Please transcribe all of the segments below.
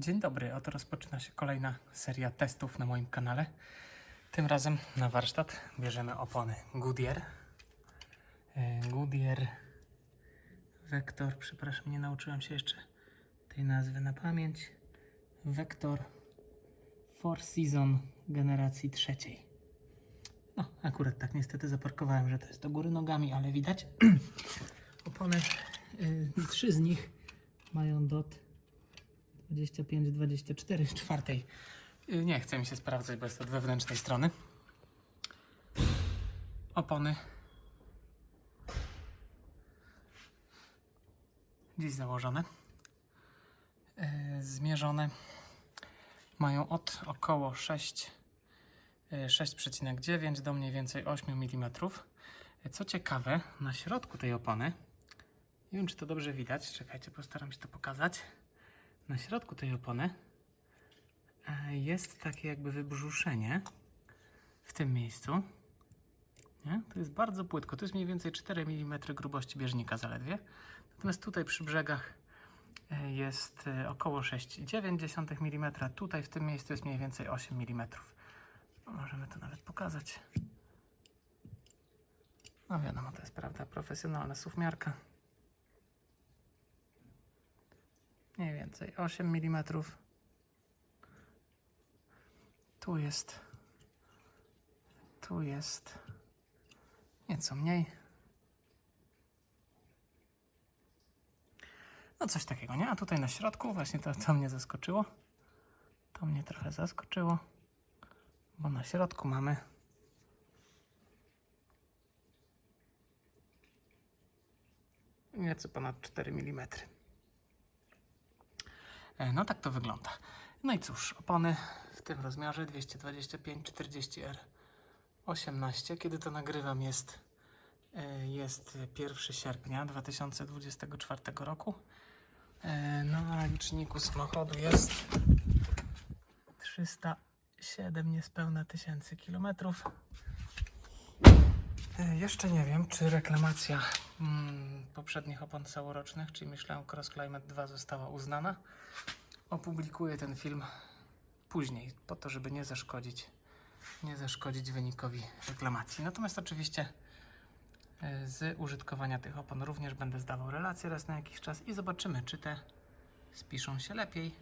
Dzień dobry, oto rozpoczyna się kolejna seria testów na moim kanale. Tym razem na warsztat bierzemy opony Goodyear. E, Goodyear Vector, przepraszam, nie nauczyłem się jeszcze tej nazwy na pamięć. Vector Four Season generacji trzeciej. No, akurat tak niestety zaparkowałem, że to jest do góry nogami, ale widać. Opony, y, trzy z nich mają dot 25-24 z czwartej. Y, Nie chce mi się sprawdzać, bo jest od wewnętrznej strony. Opony. Dziś założone. Y, Zmierzone. Mają od około 6, y, 6,9 do mniej więcej 8 mm. Co ciekawe, na środku tej opony, nie wiem czy to dobrze widać, czekajcie, postaram się to pokazać. Na środku tej opony e, jest takie jakby wybrzuszenie w tym miejscu. Nie? To jest bardzo płytko, to jest mniej więcej 4 mm grubości bieżnika zaledwie. Natomiast tutaj przy brzegach e, jest e, około 6,9 mm, tutaj w tym miejscu jest mniej więcej 8 mm. Możemy to nawet pokazać. No wiadomo, to jest prawda, profesjonalna sufmiarka. Mniej więcej 8 mm. Tu jest. Tu jest. Nieco mniej. No coś takiego, nie? A tutaj na środku właśnie to, to mnie zaskoczyło. To mnie trochę zaskoczyło. Bo na środku mamy nieco ponad 4 mm. E, No tak to wygląda. No i cóż, opony w tym rozmiarze 225-40R 18. Kiedy to nagrywam jest, e, jest 1 sierpnia 2024 roku. E, No a liczniku samochodu jest 307 niespełna tysięcy kilometrów. E, Jeszcze nie wiem, czy reklamacja mm, poprzednich opon całorocznych, czyli Michelin Cross Climate 2 została uznana. Opublikuję ten film później, po to, żeby nie zaszkodzić, nie zaszkodzić wynikowi reklamacji. Natomiast oczywiście e, z użytkowania tych opon również będę zdawał relacje raz na jakiś czas i zobaczymy, czy te spiszą się lepiej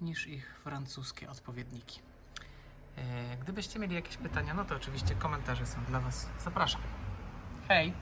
niż ich francuskie odpowiedniki. E, Gdybyście mieli jakieś pytania, no to oczywiście komentarze są dla Was. Zapraszam. Hej!